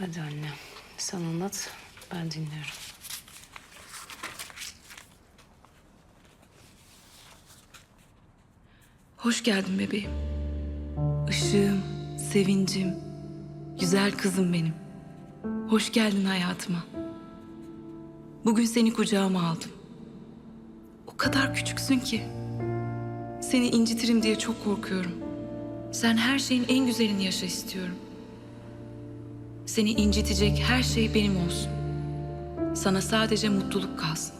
Hadi anne. Sen anlat. Ben dinliyorum. Hoş geldin bebeğim. Işığım, sevincim, güzel kızım benim. Hoş geldin hayatıma. Bugün seni kucağıma aldım. O kadar küçüksün ki. Seni incitirim diye çok korkuyorum. Sen her şeyin en güzelini yaşa istiyorum. Seni incitecek her şey benim olsun. Sana sadece mutluluk kalsın.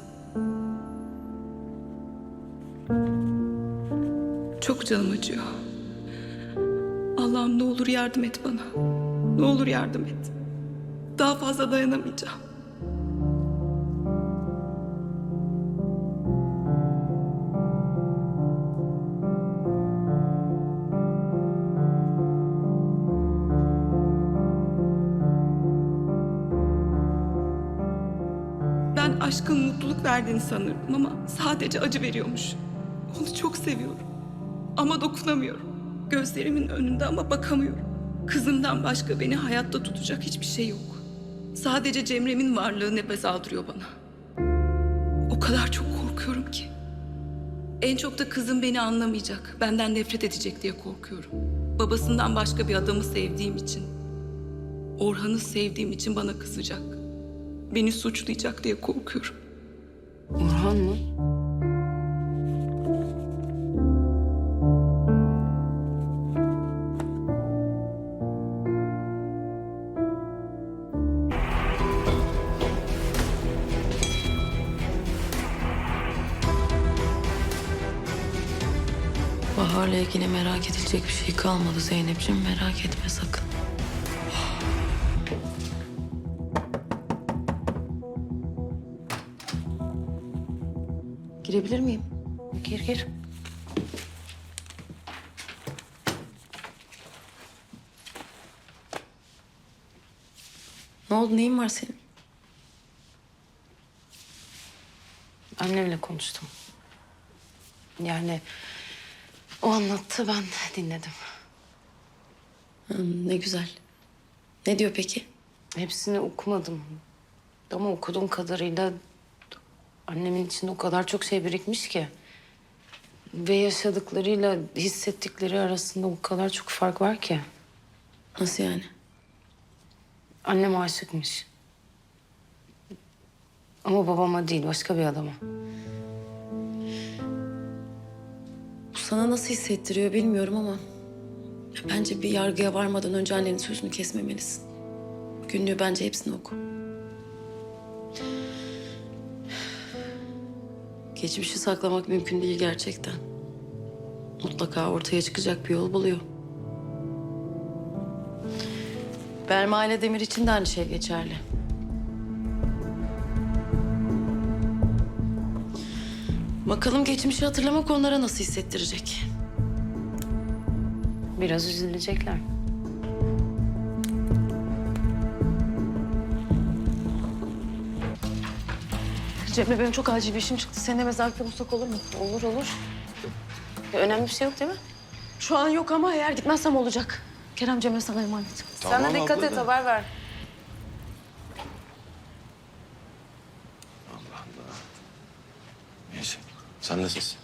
Çok canım acıyor. Allah'ım ne olur yardım et bana. Ne olur yardım et. Daha fazla dayanamayacağım. Mutluluk verdiğini sanırdım ama sadece acı veriyormuş. Onu çok seviyorum. Ama dokunamıyorum. Gözlerimin önünde ama bakamıyorum. Kızımdan başka beni hayatta tutacak hiçbir şey yok. Sadece Cemre'min varlığı nefes aldırıyor bana. O kadar çok korkuyorum ki. En çok da kızım beni anlamayacak, benden nefret edecek diye korkuyorum. Babasından başka bir adamı sevdiğim için, Orhan'ı sevdiğim için bana kızacak. Beni suçlayacak diye korkuyorum. Orhan mı? Bahar'la ilgili merak edilecek bir şey kalmadı Zeynep'ciğim. Merak etme sakın. Girebilir miyim? Gir gir. Ne oldu? Neyin var senin? Annemle konuştum. Yani o anlattı ben dinledim. Hmm, ne güzel. Ne diyor peki? Hepsini okumadım. Ama okuduğum kadarıyla annemin içinde o kadar çok şey birikmiş ki. Ve yaşadıklarıyla hissettikleri arasında o kadar çok fark var ki. Nasıl yani? Annem aşıkmış. Ama babama değil, başka bir adama. Bu sana nasıl hissettiriyor bilmiyorum ama... bence bir yargıya varmadan önce annenin sözünü kesmemelisin. Günlüğü bence hepsini oku. Geçmişi saklamak mümkün değil gerçekten. Mutlaka ortaya çıkacak bir yol buluyor. Belma ile Demir için de aynı şey geçerli. Bakalım geçmişi hatırlamak onlara nasıl hissettirecek? Biraz üzülecekler. Cemre benim çok acil bir işim çıktı. Seninle mezarlıkta bulsak olur mu? Olur olur. Ya, önemli bir şey yok değil mi? Şu an yok ama eğer gitmezsem olacak. Kerem Cemre sana emanet. Sen de dikkat et, haber ver. Neyse. Sen nasılsın?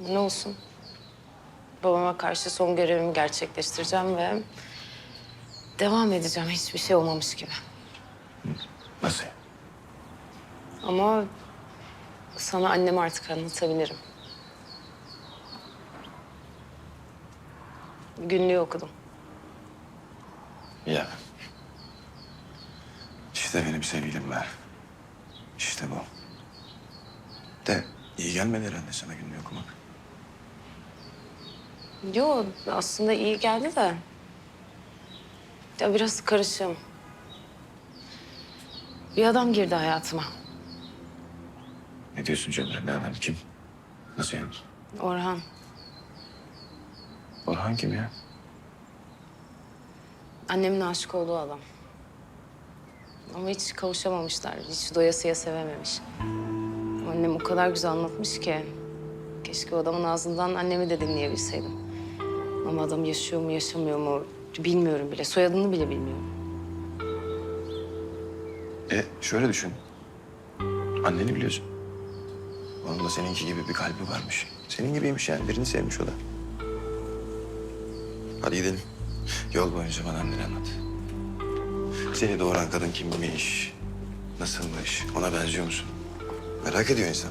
Ne olsun? Babama karşı son görevimi gerçekleştireceğim ve... ...devam edeceğim hiçbir şey olmamış gibi. Nasıl? Ama sana annemi artık anlatabilirim. Günlüğü okudum. Ya. İşte benim sevgilim ben. İşte bu. De iyi gelmedi herhalde sana günlüğü okumak. Yo aslında iyi geldi de. Ya biraz karışım. Bir adam girdi hayatıma. Ne diyorsun Cemre? Ne adam kim? Nasıl yani? Orhan. Orhan kim ya? Annemin aşık olduğu adam. Ama hiç kavuşamamışlar. Hiç doyasıya sevememiş. Annem o kadar güzel anlatmış ki. Keşke o adamın ağzından annemi de dinleyebilseydim. Ama adam yaşıyor mu yaşamıyor mu bilmiyorum bile. Soyadını bile bilmiyorum. E şöyle düşün. Anneni biliyorsun. Onun da seninki gibi bir kalbi varmış. Senin gibiymiş yani. Birini sevmiş o da. Hadi gidelim. Yol boyunca bana anneni anlat. Seni doğuran kadın kimmiş? Nasılmış? Ona benziyor musun? Merak ediyor insan.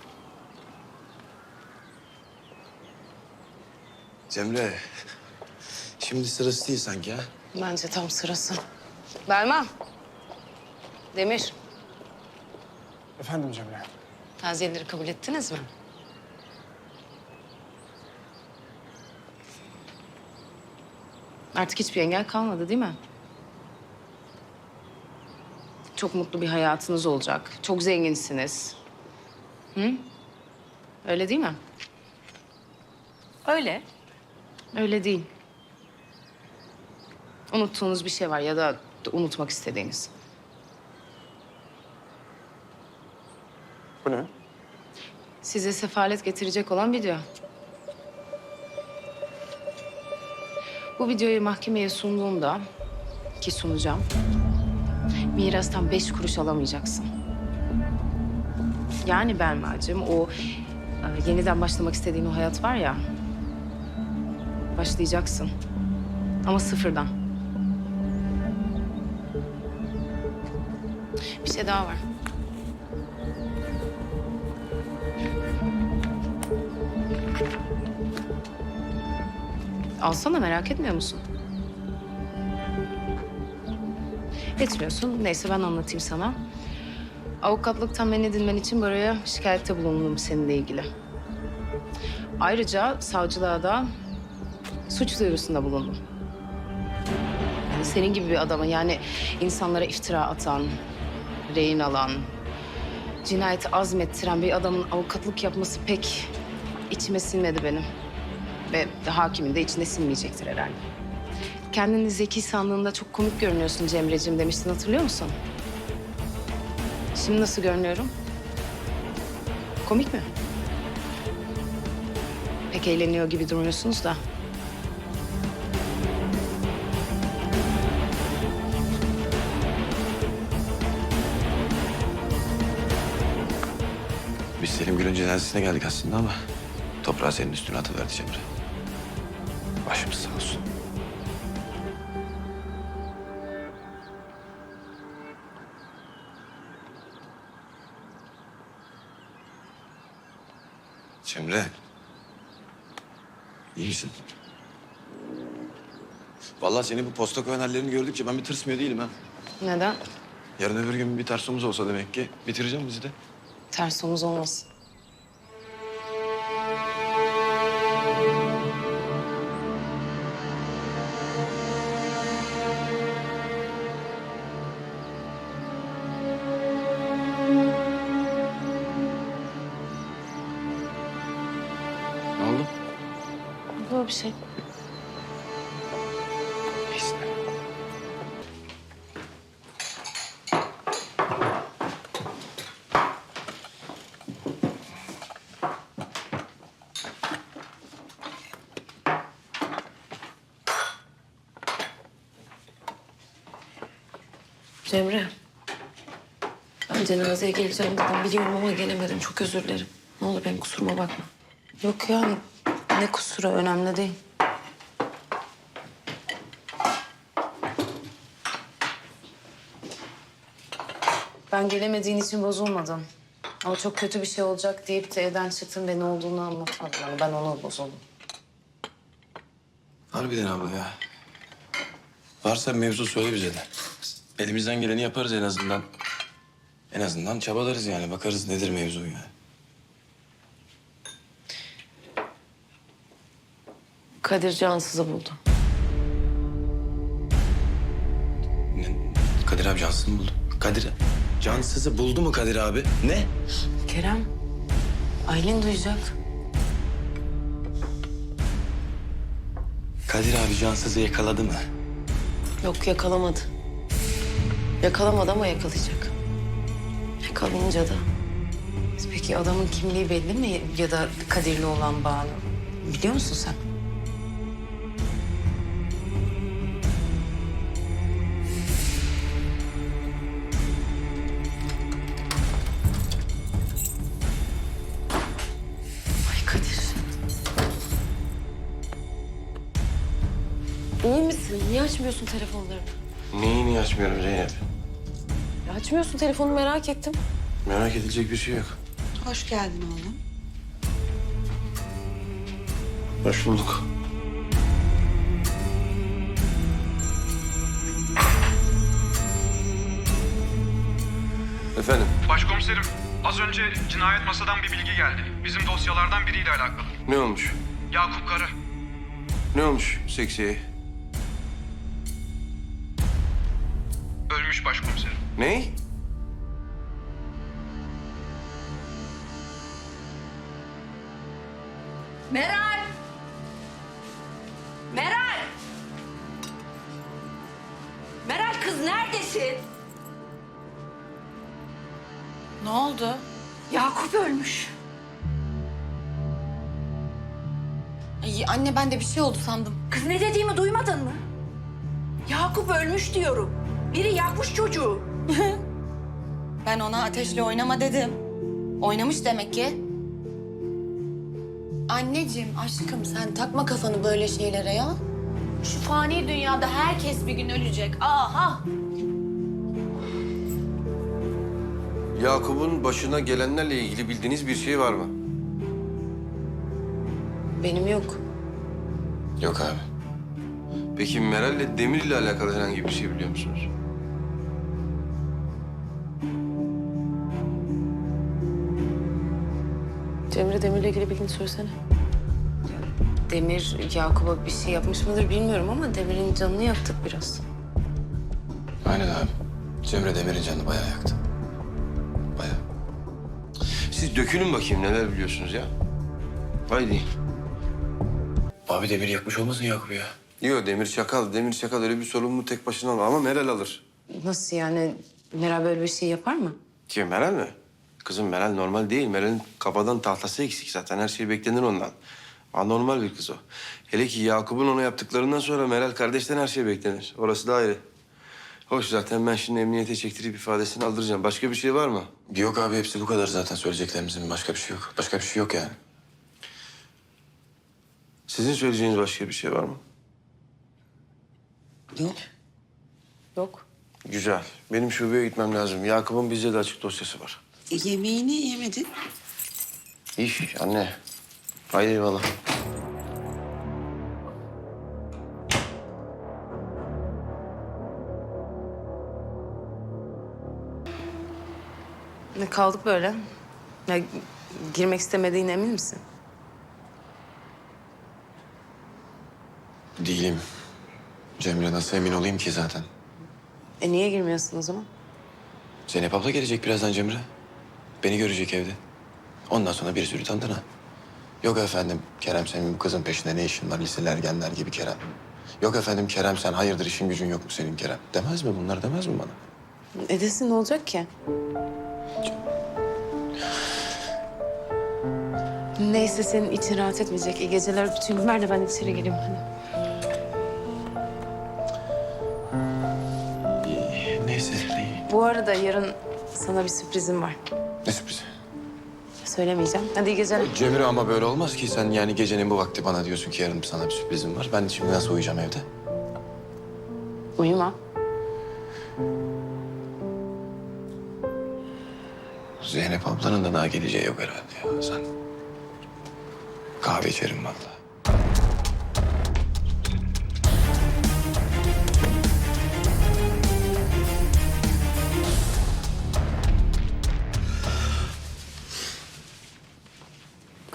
Cemre. Şimdi sırası değil sanki ha. Bence tam sırası. Belma. Demir. Efendim Cemre. Taziyeleri kabul ettiniz mi? Artık hiçbir engel kalmadı değil mi? Çok mutlu bir hayatınız olacak. Çok zenginsiniz. Hı? Öyle değil mi? Öyle. Öyle değil. Unuttuğunuz bir şey var ya da unutmak istediğiniz. Bu ne? Size sefalet getirecek olan video. Bu videoyu mahkemeye sunduğumda ki sunacağım. Mirastan beş kuruş alamayacaksın. Yani Belma'cığım o e, yeniden başlamak istediğin o hayat var ya. Başlayacaksın. Ama sıfırdan. Bir şey daha var. Alsana merak etmiyor musun? Etmiyorsun. Neyse ben anlatayım sana. Avukatlıktan men edilmen için buraya şikayette bulundum seninle ilgili. Ayrıca savcılığa da suç duyurusunda bulundum. Yani senin gibi bir adama yani insanlara iftira atan, rehin alan, cinayeti azmettiren bir adamın avukatlık yapması pek içime sinmedi benim. Ve hakimin de içine sinmeyecektir herhalde. Kendini zeki sandığında çok komik görünüyorsun Cemre'cim demiştin hatırlıyor musun? Şimdi nasıl görünüyorum? Komik mi? Pek eğleniyor gibi durmuyorsunuz da. Biz Selim Gül'ün cenazesine geldik aslında ama... ...toprağı senin üstüne atıverdi Cemre. Başımız sağ olsun. Cemre. İyi misin? Vallahi seni bu posta koyan hallerini gördükçe ben bir tırsmıyor değilim ha. Neden? Yarın öbür gün bir tersomuz olsa demek ki bitireceğim bizi de. Ters omuz olmasın. Ne oldu? Böyle bir şey. Cemre. Ben cenazeye geleceğim dedim. Biliyorum ama gelemedim. Çok özür dilerim. Ne olur benim kusuruma bakma. Yok ya ne kusuru önemli değil. Ben gelemediğin için bozulmadım. Ama çok kötü bir şey olacak deyip de evden çıktın ve ne olduğunu anlatmadın. Yani ben ona bozuldum. Harbiden abla ya. Varsa mevzu söyle bize de. Elimizden geleni yaparız en azından. En azından çabalarız yani. Bakarız nedir mevzu yani. Kadir cansızı buldu. Ne? Kadir abi Cansız'ı buldu. Kadir Cansız'ı buldu mu Kadir abi? Ne? Kerem, Aylin duyacak. Kadir abi Cansız'ı yakaladı mı? Yok yakalamadı. Yakalamadı ama yakalayacak. Yakalayınca da Peki adamın kimliği belli mi ya da Kadir'le olan bağını? Biliyor musun sen? Ay Kadir. İyi misin? Niye açmıyorsun telefonlarını? Neyini açmıyorum Zeynep? Açmıyorsun telefonu merak ettim. Merak edilecek bir şey yok. Hoş geldin oğlum. Hoş bulduk. Efendim? Başkomiserim, az önce cinayet masadan bir bilgi geldi. Bizim dosyalardan biriyle alakalı. Ne olmuş? Yakup Kara. Ne olmuş seksiye? Ölmüş başkomiserim. Ne? Oldu? Yakup ölmüş. Ay anne ben de bir şey oldu sandım. Kız ne dediğimi duymadın mı? Yakup ölmüş diyorum. Biri yakmış çocuğu. Ben ona ateşle oynama dedim. Oynamış demek ki. Anneciğim, aşkım sen takma kafanı böyle şeylere ya. Şu fani dünyada herkes bir gün ölecek. Aha! Yakup'un başına gelenlerle ilgili bildiğiniz bir şey var mı? Benim yok. Yok abi. Peki Meral'le Demir ile alakalı herhangi bir şey biliyor musunuz? Cemre Demir'le ilgili bilgini söylesene. Demir Yakup'a bir şey yapmış mıdır bilmiyorum ama Demir'in canını yaktık biraz. Aynen abi. Cemre Demir'in canını bayağı yaktı. Siz dökülün bakayım neler biliyorsunuz ya. Haydi. Abi Demir yakmış olmasın Yakup ya? Yok Demir Çakal, Demir Çakal öyle bir sorumluluğu tek başına alır ama Meral alır. Nasıl yani? Meral böyle bir şey yapar mı? Kim Meral mi? Kızım Meral normal değil. Meral'in kafadan tahtası eksik zaten. Her şey beklenir ondan. Anormal bir kız o. Hele ki Yakup'un ona yaptıklarından sonra Meral kardeşten her şey beklenir. Orası da ayrı. Hoş zaten ben şimdi emniyete çektirip ifadesini aldıracağım. Başka bir şey var mı? Yok abi hepsi bu kadar zaten söyleyeceklerimizin. Başka bir şey yok. Başka bir şey yok yani. Sizin söyleyeceğiniz başka bir şey var mı? Yok. Yok. Güzel. Benim şubeye gitmem lazım. Yakup'un bizde de açık dosyası var. E, yemeğini yemedin. İş anne. Haydi eyvallah. Ne kaldık böyle? Ya girmek istemediğine emin misin? Değilim. Cemre nasıl emin olayım ki zaten? E niye girmiyorsun o zaman? Zeynep abla gelecek birazdan Cemre. Beni görecek evde. Ondan sonra bir sürü tantana. Yok efendim Kerem senin bu kızın peşinde ne işin var liseler ergenler gibi Kerem. Yok efendim Kerem sen hayırdır işin gücün yok mu senin Kerem? Demez mi bunlar demez mi bana? Edesin ne olacak ki? Neyse senin için rahat etmeyecek. İyi geceler bütün gün ver de ben içeri gireyim hadi. İyi, Neyse iyi. Bu arada yarın sana bir sürprizim var. Ne sürprizi? Söylemeyeceğim. Hadi iyi geceler. Cemre ama böyle olmaz ki sen yani gecenin bu vakti bana diyorsun ki yarın sana bir sürprizim var. Ben şimdi nasıl uyuyacağım evde? Uyuma. Zeynep ablanın da daha geleceği yok herhalde ya. Sen Kahve içerim vallahi.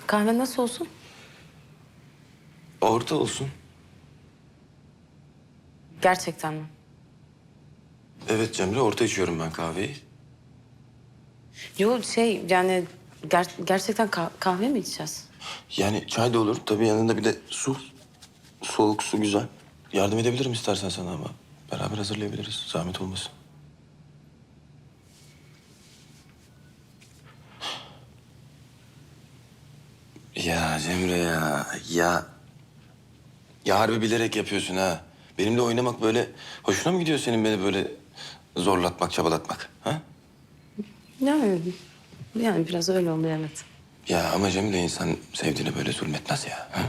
Kahve nasıl olsun? Orta olsun. Gerçekten mi? Evet Cemre, orta içiyorum ben kahveyi. Yok şey yani ger- gerçekten kah- kahve mi içeceğiz? Yani çay da olur. Tabii yanında bir de su. Soğuk su güzel. Yardım edebilirim istersen sana ama. Beraber hazırlayabiliriz. Zahmet olmasın. Ya Cemre ya. Ya. Ya harbi bilerek yapıyorsun ha. Benimle oynamak böyle... Hoşuna mı gidiyor senin beni böyle zorlatmak, çabalatmak? Ha? Yani yani biraz öyle oluyor evet. Ya ama Cemre insan sevdiğine böyle zulmetmez ya. Ha?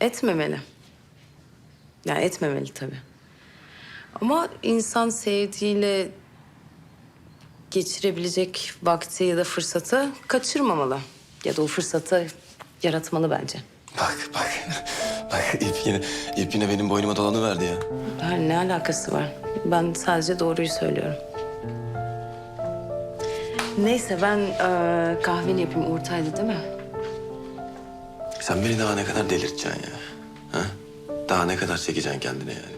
Etmemeli. Yani etmemeli tabii. Ama insan sevdiğiyle geçirebilecek vakti ya da fırsatı kaçırmamalı. Ya da o fırsatı yaratmalı bence. Bak bak. Bak ip yine, ip yine benim boynuma dolanı verdi ya. Yani ne alakası var? Ben sadece doğruyu söylüyorum. Neyse ben eee, kahveni yapayım. Ortaydı değil mi? Sen beni daha ne kadar delirteceksin ya? Ha? Daha ne kadar çekeceksin kendine yani?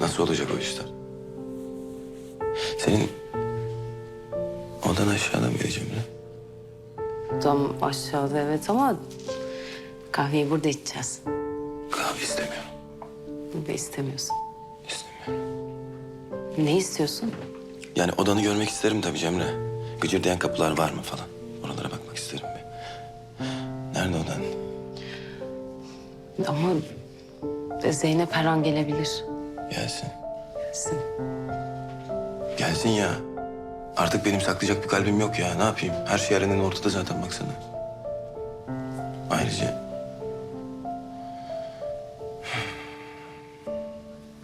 Nasıl olacak o işler? Senin odan aşağıda mıydı Cemre? Tam aşağıda evet ama kahveyi burada içeceğiz. Kahve istemiyorum. Burada istemiyorsun. İstemiyorum. Ne istiyorsun? Yani odanı görmek isterim tabii Cemre. Gıcırdayan kapılar var mı falan. Oralara bakmak isterim bir. Nerede odan? Ama Zeynep her an gelebilir. Gelsin. Gelsin. Gelsin ya. Artık benim saklayacak bir kalbim yok ya. Ne yapayım? Her şey Eren'in ortada zaten baksana. Ayrıca...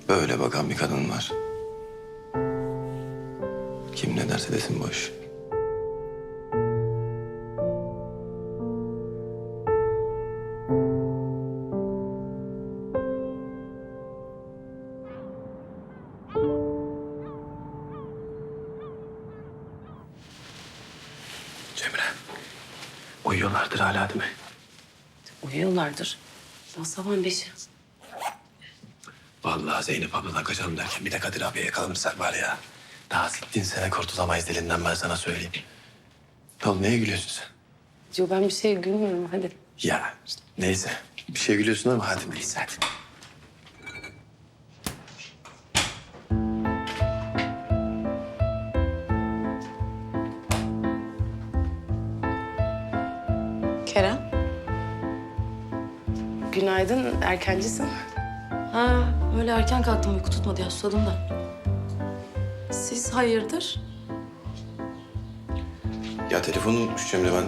Böyle bakan bir kadın var. Kim ne derse desin boş. Uyuyorlardır hala değil mi? Uyuyorlardır. Daha sabahın beşi. Vallahi Zeynep abladan kaçalım derken bir de Kadir abiye yakalanırsak var ya. Daha sittin sene kurtulamayız dilinden ben sana söyleyeyim. Oldu neye gülüyorsun sen? Yo ben bir şey gülmüyorum hadi. Ya neyse. Bir şey gülüyorsun ama hadi neyse hadi. Kerem. Günaydın erkencisin. Ha öyle erken kalktım uyku tutmadı ya susadım da. Siz hayırdır? Ya telefonu unutmuş Cemre ben.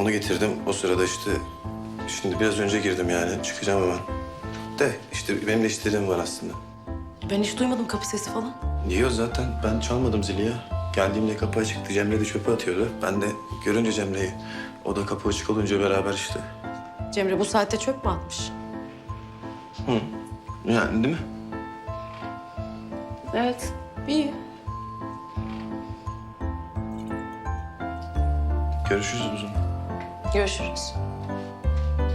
Onu getirdim. O sırada işte şimdi biraz önce girdim yani. Çıkacağım hemen. De işte benim de işlerim var aslında. Ben hiç duymadım kapı sesi falan. Diyor zaten ben çalmadım zili ya. Geldiğimde kapı açıktı. Cemre de çöpe atıyordu. Ben de görünce Cemre'yi o da kapı açık olunca beraber işte. Cemre bu saatte çöp mü atmış? Yani değil mi? Evet. İyi. Görüşürüz o zaman. Görüşürüz.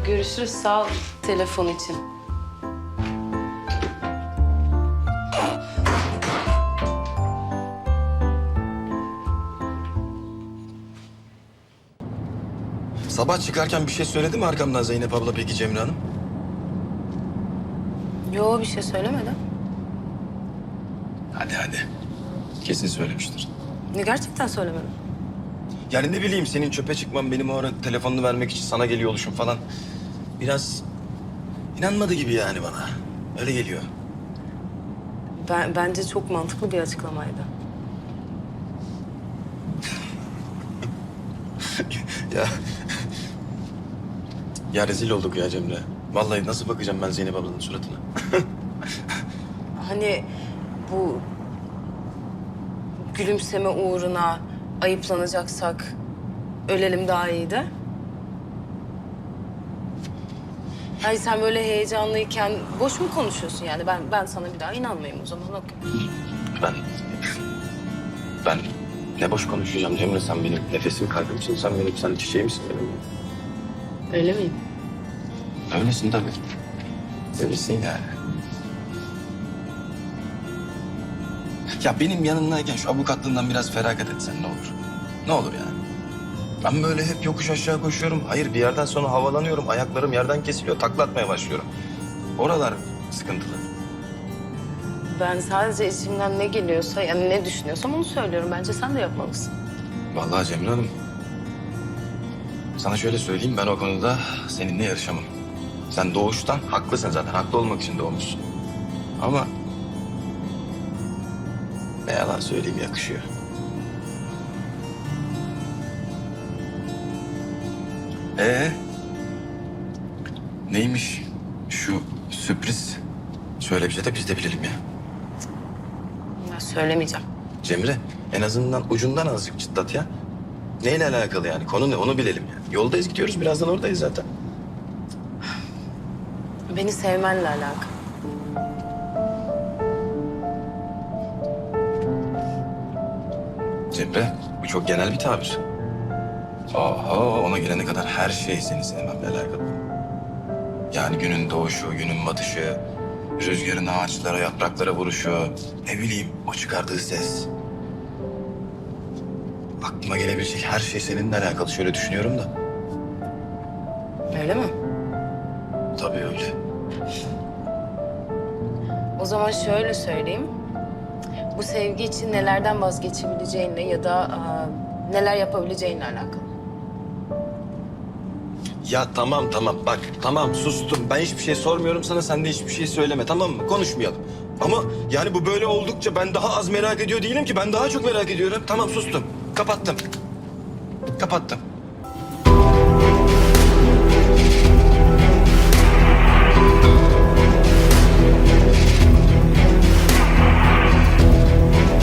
Görüşürüz. Sağ ol telefon için. Sabah çıkarken bir şey söyledi mi arkamdan Zeynep abla peki Cemre Hanım? Yo bir şey söylemedim. Hadi hadi. Kesin söylemiştir. Ne gerçekten söylemedim. Yani ne bileyim senin çöpe çıkman benim o ara telefonunu vermek için sana geliyor oluşum falan. Biraz inanmadı gibi yani bana. Öyle geliyor. Ben, bence çok mantıklı bir açıklamaydı. Ya. Ya rezil olduk ya Cemre. Vallahi nasıl bakacağım ben Zeynep ablanın suratına? Hani bu gülümseme uğruna ayıplanacaksak ölelim daha iyiydi. Hayır sen böyle heyecanlıyken boş mu konuşuyorsun yani? Ben ben sana bir daha inanmayayım o zaman. Okey. Ben... Ben Ne boş konuşacağım Cemre sen benim nefesim kalbimsin. Sen benim sen çiçeğimsin benim. Öyle miyim? Öylesin tabii. Öylesin yani. Ya benim yanındayken şu avukatlığından biraz feragat etsen ne olur? Ne olur yani? Ben böyle hep yokuş aşağı koşuyorum. Hayır bir yerden sonra havalanıyorum. Ayaklarım yerden kesiliyor. Taklatmaya başlıyorum. Oralar sıkıntılı. Ben sadece içimden ne geliyorsa, yani ne düşünüyorsam onu söylüyorum. Bence sen de yapmalısın. Vallahi Cemre Hanım. Sana şöyle söyleyeyim ben o konuda seninle yarışamam. Sen doğuştan haklısın zaten. Haklı olmak için doğmuşsun. Ama ne yalan söyleyeyim yakışıyor. Ee, neymiş şu sürpriz? Söyle bize de biz de bilelim ya. Ya söylemeyeceğim. Cemre en azından ucundan azıcık çıtlat ya. Neyle alakalı yani? Konu ne? Onu bilelim yani. Yoldayız gidiyoruz. Birazdan oradayız zaten. Beni sevmenle alakalı. Cemre bu çok genel bir tabir. Oho ona gelene kadar her şey seni sevmemle alakalı. Yani günün doğuşu, günün batışı, rüzgarın ağaçlara, yapraklara vuruşu, ne bileyim o çıkardığı ses. Aklıma gelebilecek her şey seninle alakalı. Şöyle düşünüyorum da. Öyle mi? Tabii öyle. O zaman şöyle söyleyeyim. Bu sevgi için nelerden vazgeçebileceğinle ya da aa, neler yapabileceğinle alakalı. Ya tamam tamam bak tamam sustum. Ben hiçbir şey sormuyorum sana sen de hiçbir şey söyleme tamam mı? Konuşmayalım. Ama yani bu böyle oldukça ben daha az merak ediyor değilim ki. Ben daha çok merak ediyorum. Tamam sustum. Kapattım. Kapattım.